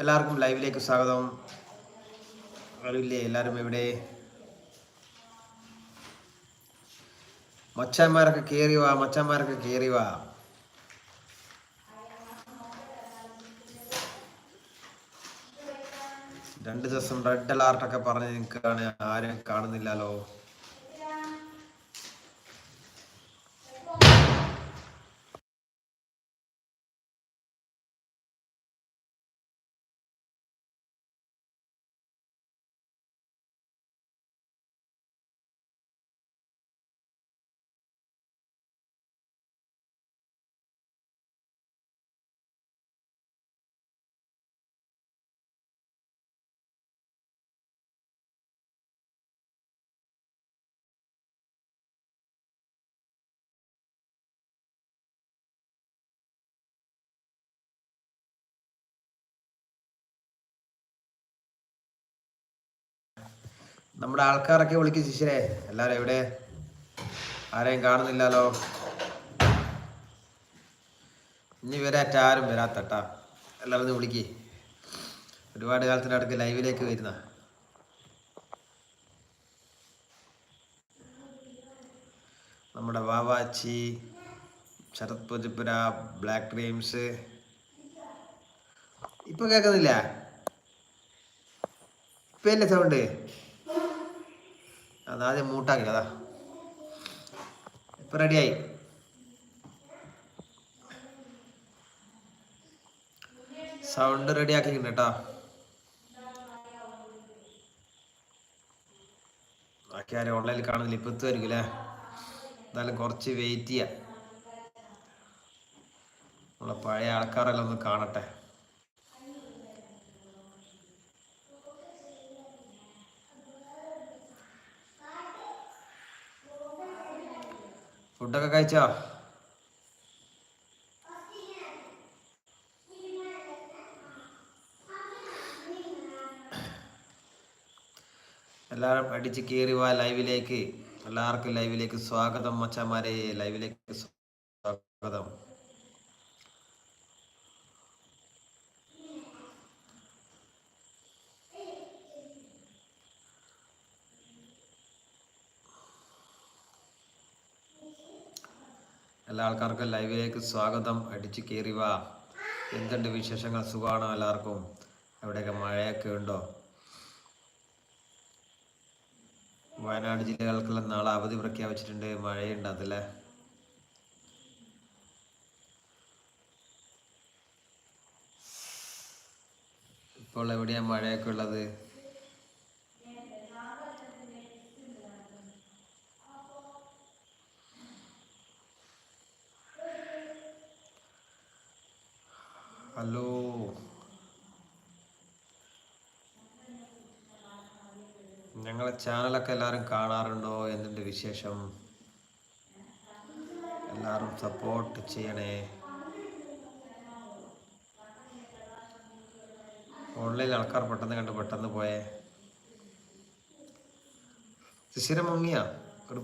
എല്ലാവർക്കും ലൈവിലേക്ക് സ്വാഗതം. അറിവില്ലേ എല്ലാവരും ഇവിടെ മച്ചാന്മാരൊക്കെ കയറി വാ മച്ചാന്മാരൊക്കെ കയറി വാ. രണ്ട് ദിവസം റെഡ് അലാർട്ടൊക്കെ പറഞ്ഞ് നിൽക്കുകയാണ്. ആരും കാണുന്നില്ലല്ലോ. നമ്മുടെ ആൾക്കാരൊക്കെ വിളിക്ക് ശിശിരെ. എല്ലാരും എവിടെ? ആരെയും കാണുന്നില്ലല്ലോ. ഇനി വരാറ്റ ആരും വരാത്തട്ടാ. എല്ലാവരും ഒന്ന് വിളിക്ക്. ഒരുപാട് കാലത്തിനടുക്ക് ലൈവിലേക്ക് വരുന്ന. നമ്മുടെ വാവാച്ചി ശരത് പൂജപ്പുര ബ്ലാക്ക് ഡ്രീംസ് ഇപ്പൊ കേൾക്കുന്നില്ല? ഇപ്പൊ എന്നെ സൗണ്ട് അതാദ്യം മൂട്ടാക്കി അതാ. ഇപ്പൊ റെഡിയായി സൗണ്ട് റെഡി ആക്കിയിട്ടുണ്ട് കേട്ടോ. ബാക്കി ആരും ഓൺലൈനിൽ കാണുന്നില്ല ഇപ്പൊ എത്തുമായിരിക്കും അല്ലേ? എന്തായാലും കുറച്ച് വെയിറ്റ് ചെയ്യാം. നമ്മളെ പഴയ ആൾക്കാരെല്ലാം ഒന്ന് കാണട്ടെ. ഫുഡൊക്കെ കഴിച്ചോ? എല്ലാവരും അടിച്ച് കയറി വാ ലൈവിലേക്ക്. എല്ലാവർക്കും ലൈവിലേക്ക് സ്വാഗതം മച്ചമാരെ ലൈവിലേക്ക് ആൾക്കാർക്കും ലൈവിലേക്ക് സ്വാഗതം. അടിച്ച് കയറി വാ. എന്തുണ്ട് വിശേഷങ്ങൾ? സുഖമാണോ എല്ലാവർക്കും? എവിടെയൊക്കെ മഴയൊക്കെ ഉണ്ടോ? വയനാട് ജില്ലകൾക്കെല്ലാം നാളെ അവധി പ്രഖ്യാപിച്ചിട്ടുണ്ട്. മഴയുണ്ട് അതല്ലേ? ഇപ്പോൾ എവിടെയാണ് മഴയൊക്കെ ഉള്ളത്? ചാനലൊക്കെ എല്ലാവരും കാണാറുണ്ടോ എന്തുണ്ട് വിശേഷം? എല്ലാവരും സപ്പോർട്ട് ചെയ്യണേ. ഓൺലൈനിൽ ആൾക്കാർ പെട്ടെന്ന് കണ്ട് പെട്ടെന്ന് പോയേ. ശിശിരം മുങ്ങിയാ ഇവിടെ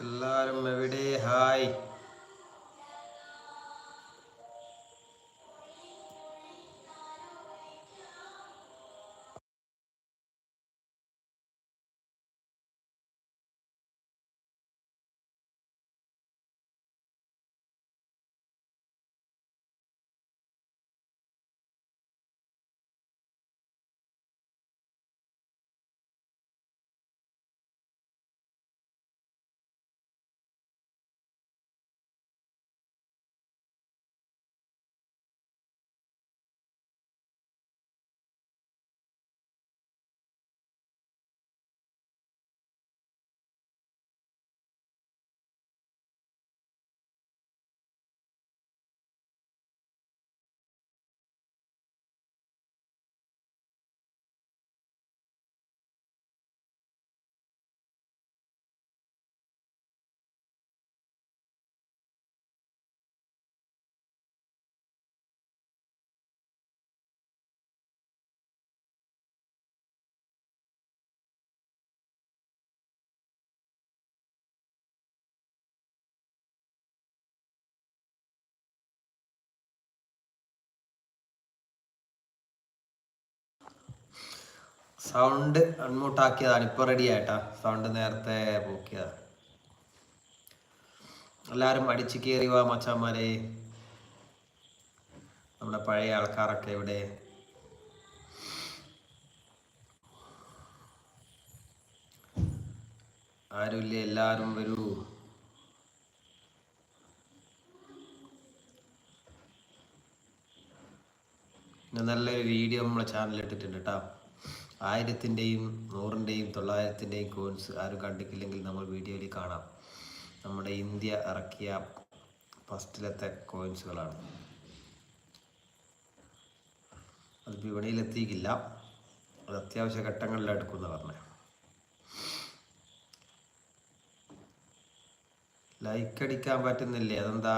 എല്ലാവരും എവിടെ? ഹായ്. സൗണ്ട് അൺമ്യൂട്ടാക്കിയതാണ് ഇപ്പൊ റെഡി ആയിട്ടാ. സൗണ്ട് നേരത്തെ പോക്കിയതാ. എല്ലാവരും അടിച്ചു കയറി വാ മച്ചാമാരെ നമ്മുടെ പഴയ ആൾക്കാരൊക്കെ ഇവിടെ. ആരുമില്ല എല്ലാരും വരൂ. നല്ലൊരു വീഡിയോ നമ്മളെ ചാനലിൽ ഇട്ടിട്ടുണ്ട് കേട്ടോ ആയിരത്തിന്റെയും നൂറിന്റെയും തൊള്ളായിരത്തിന്റെയും കോയിൻസ് ആരും കണ്ടിട്ടില്ലെങ്കിൽ നമ്മൾ വീഡിയോയിൽ കാണാം. നമ്മുടെ ഇന്ത്യ ഇറക്കിയ ഫസ്റ്റിലത്തെ കോയിൻസുകളാണ് അത് വിപണിയിലെത്തിയിക്കില്ല അത് അത്യാവശ്യ ഘട്ടങ്ങളിൽ എടുക്കുമെന്ന് പറഞ്ഞു. ലൈക്ക് അടിക്കാൻ പറ്റുന്നില്ലേ? അതെന്താ?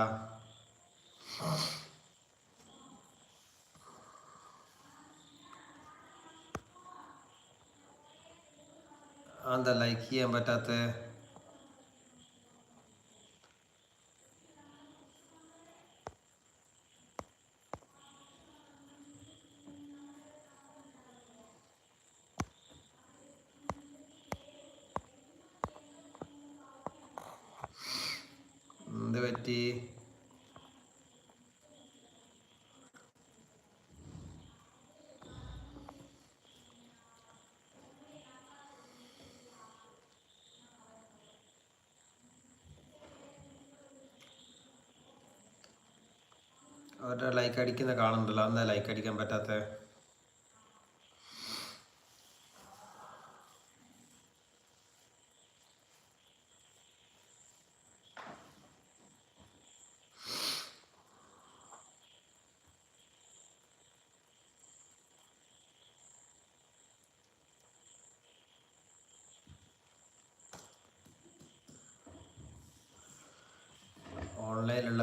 എന്താ ലൈക്ക് ചെയ്യാൻ പറ്റാത്ത? എന്ത് പറ്റി? അവരുടെ ലൈക്ക് അടിക്കുന്ന കാണുന്നുണ്ടല്ലോ എന്താ ലൈക്ക് അടിക്കാൻ പറ്റാത്ത?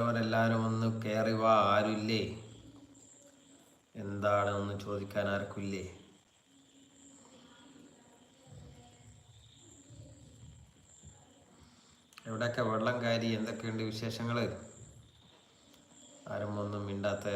ഓൺലൈനിലുള്ളവരെല്ലാവരും ഒന്ന് കയറി വാ എന്താണ് ഒന്ന് ചോദിക്കാൻ ആർക്കില്ലേ? എവിടെയൊക്കെ വെള്ളം കയറി എന്തൊക്കെയുണ്ട് വിശേഷങ്ങൾ ആരും ഒന്നും മിണ്ടാത്ത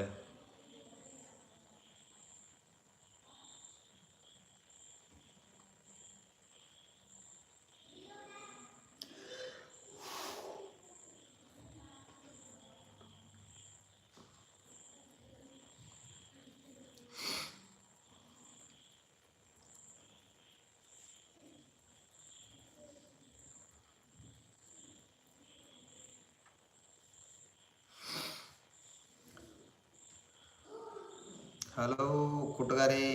ഹലോ കൂട്ടുകാരെ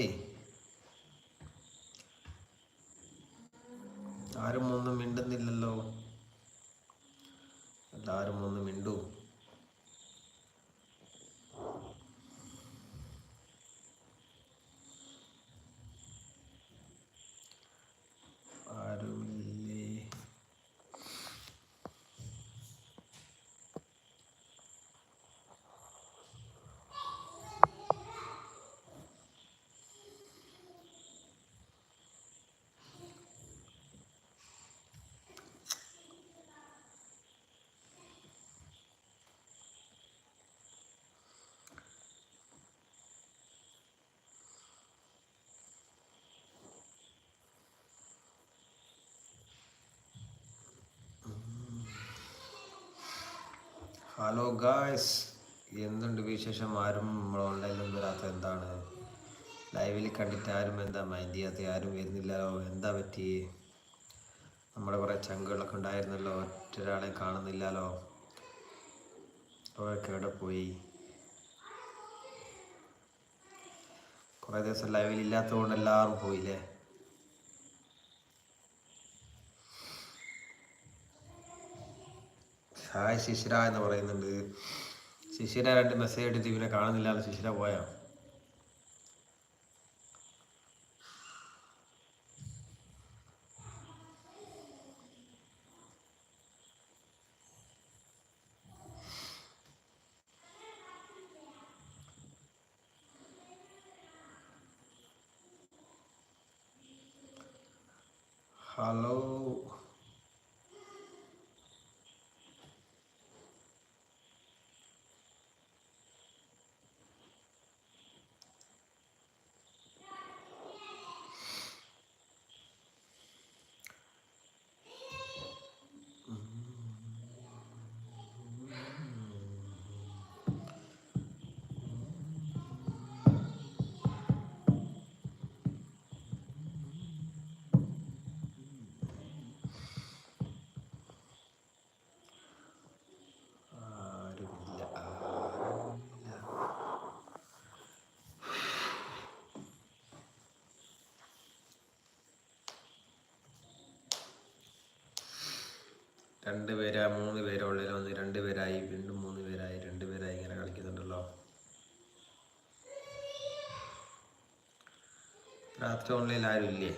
ആരും ഒന്നും മിണ്ടുന്നില്ലല്ലോ എല്ലാവരും ഒന്ന് മിണ്ടൂ ആരുമില്ലേ ഹലോ ഗായ്സ് എന്തുണ്ട് വിശേഷം? ആരും നമ്മൾ ഓൺലൈനിൽ വരാത്ത എന്താണ്? ലൈവിൽ കണ്ടിട്ട് ആരും എന്താ മൈൻഡ് ചെയ്യാത്ത? ആരും വരുന്നില്ലല്ലോ എന്താ പറ്റി? നമ്മുടെ കുറേ ചങ്കുകളൊക്കെ ഉണ്ടായിരുന്നല്ലോ. ഒറ്റൊരാളെ കാണുന്നില്ലല്ലോ. അവരൊക്കെ എവിടെ പോയി? കുറേ ദിവസം ലൈവിൽ ഇല്ലാത്തതുകൊണ്ട് എല്ലാവരും പോയില്ലേ? ഹായ് ശിശിര എന്ന് പറയുന്നുണ്ട്. ശിശിര രണ്ട് മെസ്സേജ് എടുത്ത് ഇവനെ കാണുന്നില്ല ശിശിര പോയാ? ഹലോ രണ്ട് പേരാ മൂന്ന് പേരോ ഉള്ളിൽ വന്ന് രണ്ട് പേരായി വീണ്ടും മൂന്ന് പേരായി രണ്ട് പേരായി ഇങ്ങനെ കളിക്കുന്നുണ്ടല്ലോ. രാത്രി ഓൺലൈനിൽ ആരും ഇല്ലേ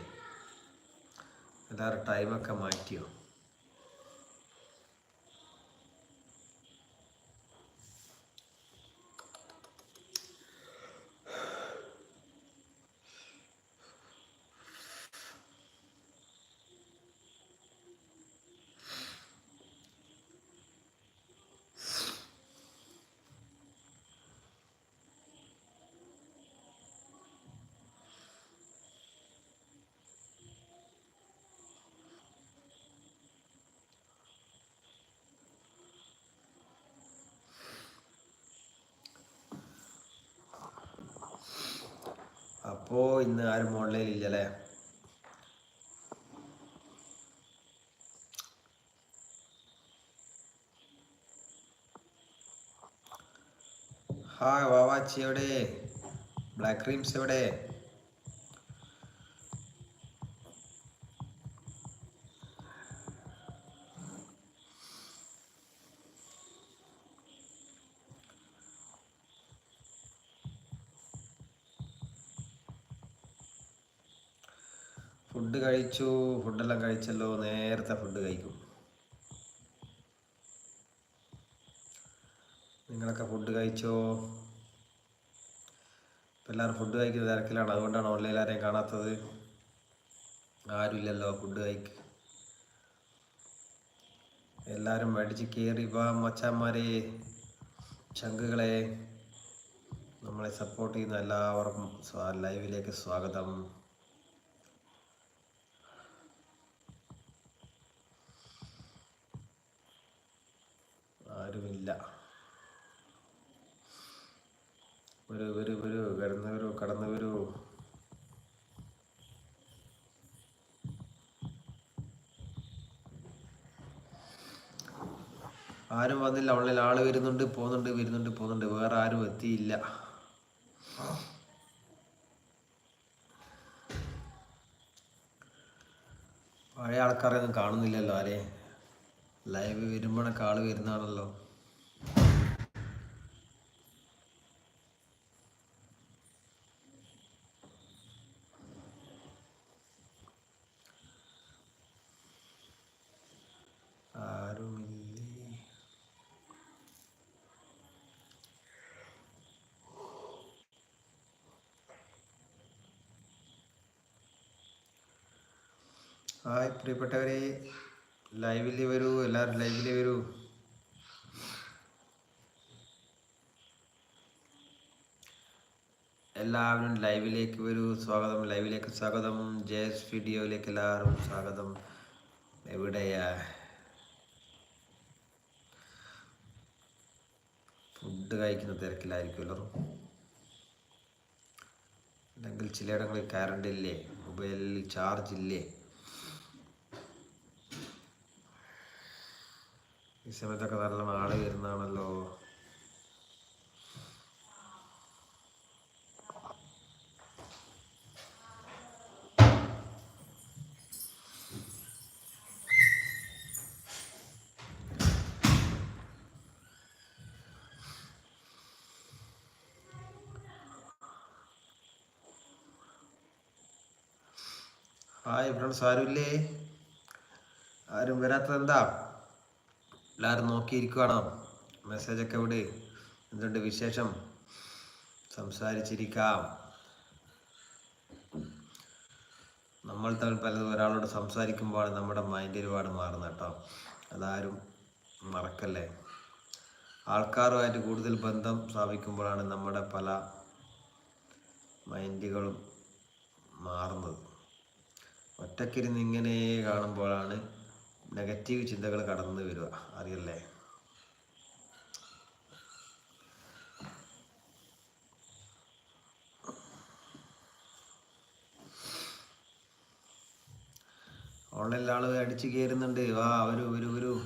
എല്ലാവരും ടൈമൊക്കെ മാറ്റിയോ? അപ്പോൾ ഇന്ന് ആരും ഓൺലൈനിൽ ഇല്ലല്ലേ ഹായ് വാവാച്ചി എവിടെ? ബ്ലാക്ക് ക്രീംസ് എവിടെ? കഴിച്ചു ഫുഡെല്ലാം കഴിച്ചല്ലോ നേരത്തെ ഫുഡ് കഴിക്കും. നിങ്ങളൊക്കെ ഫുഡ് കഴിച്ചോ? എല്ലാവരും ഫുഡ് കഴിക്കുന്ന തിരക്കിലാണ്. അതുകൊണ്ടാണ് ഓൺലൈനിൽ ആരെയും കാണാത്തത്. ആരുമില്ലല്ലോ ഫുഡ് കഴിക്ക്. എല്ലാവരും മേടിച്ച് കയറി വാ മച്ചാന്മാരെ ചങ്കുകളെ. നമ്മളെ സപ്പോർട്ട് ചെയ്യുന്ന എല്ലാവർക്കും ലൈവിലേക്ക് സ്വാഗതം. ആരുമില്ല. ഒരു ഒരു ഒരു കടന്നു കടന്നവരോ. ആരും വന്നില്ല. ഓൺലൈനിൽ ആൾ വരുന്നുണ്ട് പോകുന്നുണ്ട് വരുന്നുണ്ട് പോകുന്നുണ്ട്. വേറെ ആരും എത്തിയില്ല. പഴയ ആൾക്കാരൊന്നും കാണുന്നില്ലല്ലോ ആരെ ലൈവ് വരുമ്പോഴൊക്കെ ആൾ വരുന്നതാണല്ലോ. ഹായ് പ്രിയപ്പെട്ടവരെ. ലൈവിൽ വരൂ എല്ലാവരും ലൈവിൽ വരൂ. എല്ലാവരും ലൈവിലേക്ക് വരൂ. സ്വാഗതം ലൈവിലേക്ക് സ്വാഗതം. ജയസ് വീഡിയോയിലേക്ക് എല്ലാവരും സ്വാഗതം. എവിടെയാ? ഫുഡ് കഴിക്കുന്ന തിരക്കിലായിരിക്കും എല്ലാവരും. അല്ലെങ്കിൽ ചിലയിടങ്ങളിൽ കറണ്ട് ഇല്ലേ? മൊബൈലിൽ ചാർജ് ഇല്ലേ? ഈ സമയത്തൊക്കെ നല്ല ആൾ വരുന്നതാണല്ലോ. ഹായ് ഫ്രണ്ട്സ് ആരുമില്ലേ ആരും വരാത്തത് എന്താ എല്ലാവരും മെസ്സേജ് മെസ്സേജൊക്കെ ഇവിടെ എന്തുണ്ട് വിശേഷം? സംസാരിച്ചിരിക്കാം. നമ്മൾ തമ്മിൽ പലതും ഒരാളോട് സംസാരിക്കുമ്പോഴാണ് നമ്മുടെ മൈൻഡ് ഒരുപാട് മാറുന്നത് കേട്ടോ. അതാരും മറക്കല്ലേ? ആൾക്കാരുമായിട്ട് കൂടുതൽ ബന്ധം സ്ഥാപിക്കുമ്പോഴാണ് നമ്മുടെ പല മൈൻഡുകളും മാറുന്നത്. ഒറ്റക്കിരുന്ന് ഇങ്ങനെ കാണുമ്പോഴാണ് നെഗറ്റീവ് ചിന്തകൾ കടന്നു വരിക. അറിയല്ലേ? ഓൺലൈനിൽ ആളുകൾ അടിച്ചു കയറുന്നുണ്ട് വാ അവരു ഒരു ഒരു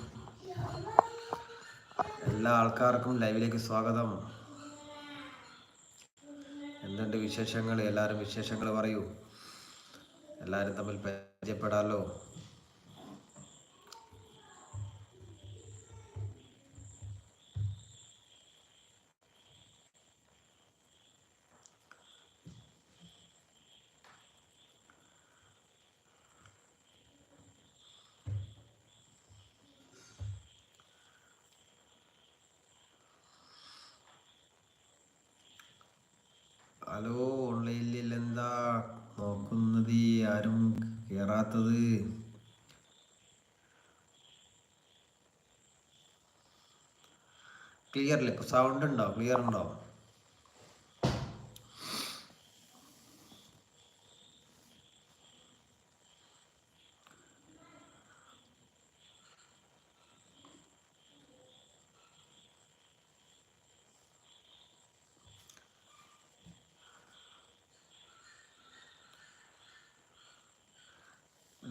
എല്ലാ ആൾക്കാർക്കും ലൈവിലേക്ക് സ്വാഗതം. എന്തുണ്ട് വിശേഷങ്ങൾ എല്ലാവരും വിശേഷങ്ങൾ പറയൂ. എല്ലാവരും തമ്മിൽ പരിചയപ്പെടാമല്ലോ ഹലോ ഓൺലൈനിൽ എന്താ നോക്കുന്നത്? ആരും കേറാത്തത്. ക്ലിയർ അല്ലേ? സൗണ്ട് ഉണ്ടോ? ക്ലിയർ ഉണ്ടോ?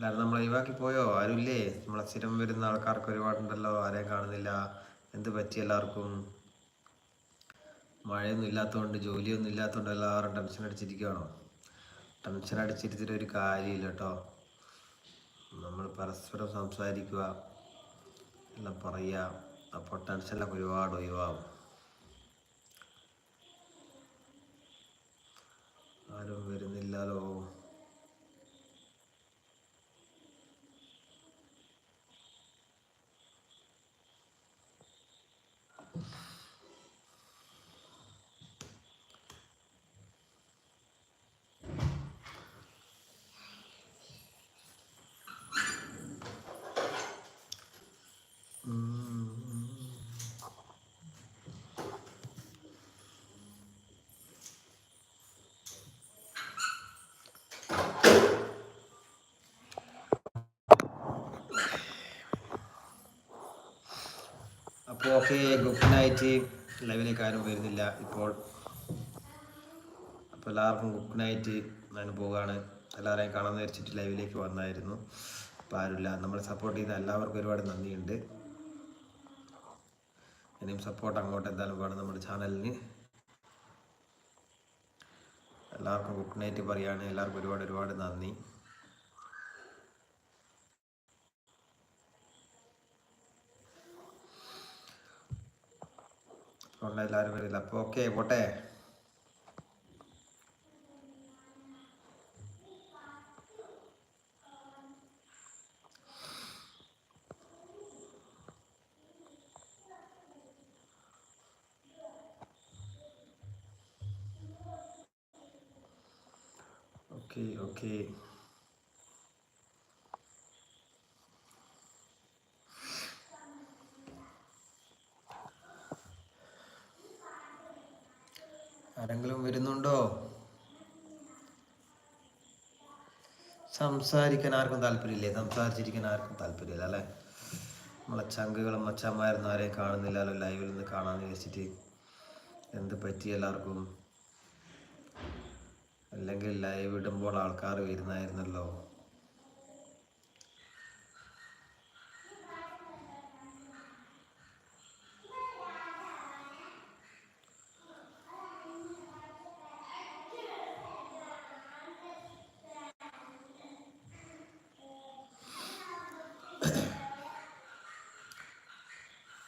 എല്ലാവരും നമ്മൾ ഒഴിവാക്കി പോയോ? ആരുമില്ലേ നമ്മളെ സ്ഥിരം വരുന്ന ആൾക്കാർക്ക് ഒരുപാടുണ്ടല്ലോ. ആരെയും കാണുന്നില്ല. എന്ത് പറ്റി എല്ലാവർക്കും? മഴയൊന്നും ഇല്ലാത്തതുകൊണ്ട് ജോലിയൊന്നും ഇല്ലാത്തതുകൊണ്ട് എല്ലാവരും ടെൻഷൻ അടിച്ചിരിക്കുകയാണോ ടെൻഷൻ അടിച്ചിരുത്തിട്ട് ഒരു കാര്യമില്ല കേട്ടോ. നമ്മൾ പരസ്പരം സംസാരിക്കുക എല്ലാം പറയുക. അപ്പോൾ ടെൻഷനൊക്കെ ഒരുപാട് ഒഴിവാകും ആരും വരുന്നില്ലല്ലോ അപ്പോൾ ഓക്കെ ഗുഡ് നൈറ്റ് ലൈവിലേക്ക് ആരും വരുന്നില്ല ഇപ്പോൾ. അപ്പോൾ എല്ലാവർക്കും ഗുഡ് നൈറ്റ് ഞാൻ പോവുകയാണ് എല്ലാവരെയും കാണാൻ വിചാരിച്ചിട്ട് ലൈവിലേക്ക് വന്നായിരുന്നു. അപ്പോൾ ആരുമില്ല. നമ്മളെ സപ്പോർട്ട് ചെയ്യുന്ന എല്ലാവർക്കും ഒരുപാട് നന്ദിയുണ്ട്. ഇനിയും സപ്പോർട്ട് അങ്ങോട്ട് എന്തായാലും വേണം നമ്മുടെ ചാനലിന്. എല്ലാവർക്കും ഗുഡ് നൈറ്റ് പറയുകയാണ് എല്ലാവർക്കും ഒരുപാട് ഒരുപാട് നന്ദി. അതുകൊണ്ട് എല്ലാവരും വരില്ല. അപ്പോൾ ഓക്കെ പോട്ടെ. ഓക്കെ ഓക്കെ ആരെങ്കിലും വരുന്നുണ്ടോ സംസാരിക്കാൻ ആർക്കും താല്പര്യമില്ലേ. സംസാരിച്ചിരിക്കാൻ ആർക്കും താല്പര്യമില്ല അല്ലേ? നമ്മളെ ചങ്കുകളും മച്ചന്മാരൊന്നും ആരെയും കാണുന്നില്ലല്ലോ ലൈവിൽ നിന്ന് കാണാൻ വെച്ചിട്ട് എന്ത് പറ്റി എല്ലാവർക്കും? അല്ലെങ്കിൽ ലൈവ് ഇടുമ്പോൾ ആൾക്കാർ വരുന്നായിരുന്നല്ലോ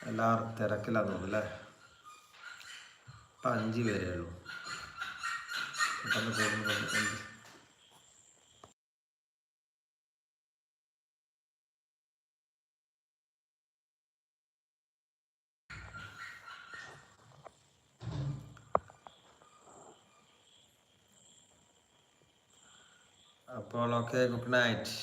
എല്ലാവരും തിരക്കിലാന്ന് തോന്നുന്നു അല്ലേ ഇപ്പം അഞ്ച് പേരേ ഉള്ളൂ. പെട്ടെന്ന് അപ്പോൾ okay good night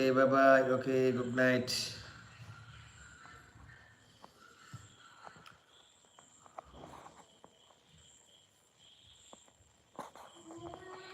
Okay, bye bye. Okay, good night.